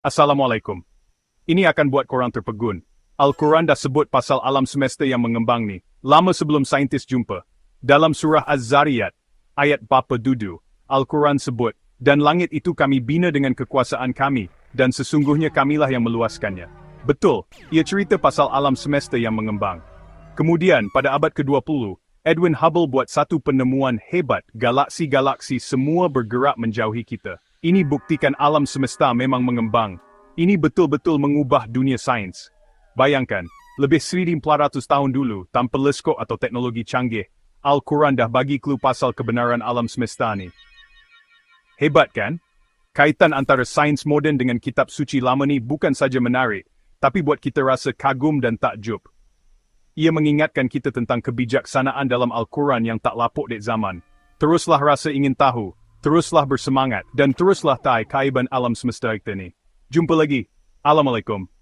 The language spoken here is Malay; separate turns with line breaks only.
Assalamualaikum. Ini akan buat korang terpegun. Al-Quran dah sebut pasal alam semesta yang mengembang ni, lama sebelum saintis jumpa. Dalam surah Az-Zariyat, ayat bapa dudu, Al-Quran sebut, dan langit itu kami bina dengan kekuasaan kami, dan sesungguhnya kamilah yang meluaskannya. Betul, ia cerita pasal alam semesta yang mengembang. Kemudian, pada abad ke-20, Edwin Hubble buat satu penemuan hebat, galaksi-galaksi semua bergerak menjauhi kita. Ini buktikan alam semesta memang mengembang. Ini betul-betul mengubah dunia sains. Bayangkan, lebih 1400 tahun dulu, tanpa teleskop atau teknologi canggih, Al-Quran dah bagi clue pasal kebenaran alam semesta ni. Hebat kan? Kaitan antara sains moden dengan kitab suci lama ni bukan saja menarik, tapi buat kita rasa kagum dan takjub. Ia mengingatkan kita tentang kebijaksanaan dalam Al-Quran yang tak lapuk dek zaman. Teruslah rasa ingin tahu, teruslah bersemangat, dan teruslah tai kaiban alam semesta kita ni. Jumpa lagi. Assalamualaikum.